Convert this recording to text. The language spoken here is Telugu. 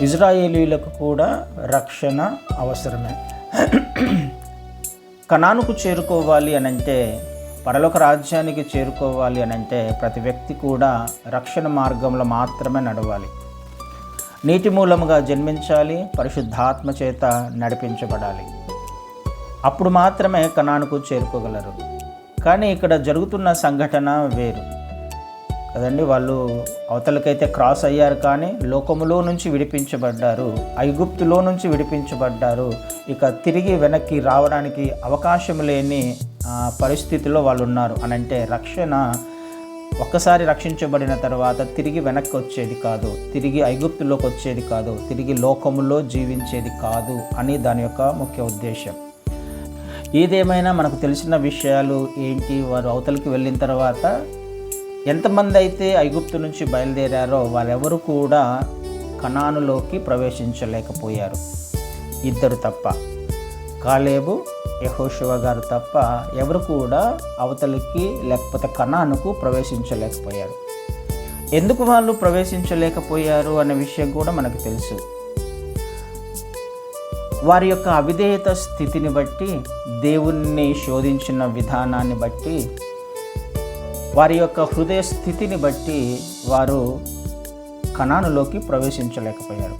ఇజ్రాయేలీలకు కూడా రక్షణ అవసరమే. కణానుకు చేరుకోవాలి అని అంటే పరలోక రాజ్యానికి చేరుకోవాలి అని అంటే ప్రతి వ్యక్తి కూడా రక్షణ మార్గంలో మాత్రమే నడవాలి. నీటి మూలముగా జన్మించాలి పరిశుద్ధాత్మ చేత నడిపించబడాలి. అప్పుడు మాత్రమే కణానుకు చేరుకోగలరు. కానీ ఇక్కడ జరుగుతున్న సంఘటన వేరు. కదండి వాళ్ళు అవతలకైతే క్రాస్ అయ్యారు కానీ లోకములో నుంచి విడిపించబడ్డారు ఐగుప్తులో నుంచి విడిపించబడ్డారు. ఇక తిరిగి వెనక్కి రావడానికి అవకాశం లేని పరిస్థితిలో వాళ్ళు ఉన్నారు అని అంటే రక్షణ ఒక్కసారి రక్షించబడిన తర్వాత తిరిగి వెనక్కి వచ్చేది కాదు తిరిగి ఐగుప్తులోకి వచ్చేది కాదు తిరిగి లోకములో జీవించేది కాదు అని దాని యొక్క ముఖ్య ఉద్దేశం ఏదేమైనా మనకు తెలిసిన విషయాలు ఏంటి? వారు అవతలికి వెళ్ళిన తర్వాత ఎంతమంది అయితే ఐగుప్తు నుంచి బయలుదేరారో వారెవరు కూడా కణానులోకి ప్రవేశించలేకపోయారు. ఇద్దరు తప్ప. కాలేబు యహోశివ గారు తప్ప ఎవరు కూడా అవతలికి లేకపోతే కణానుకు ప్రవేశించలేకపోయారు. ఎందుకు వాళ్ళు ప్రవేశించలేకపోయారు అనే విషయం కూడా మనకు తెలుసు. వారి యొక్క అవిధేయత స్థితిని బట్టి దేవుణ్ణి శోధించిన విధానాన్ని బట్టి వారి యొక్క హృదయ స్థితిని బట్టి వారు కణానులోకి ప్రవేశించలేకపోయారు.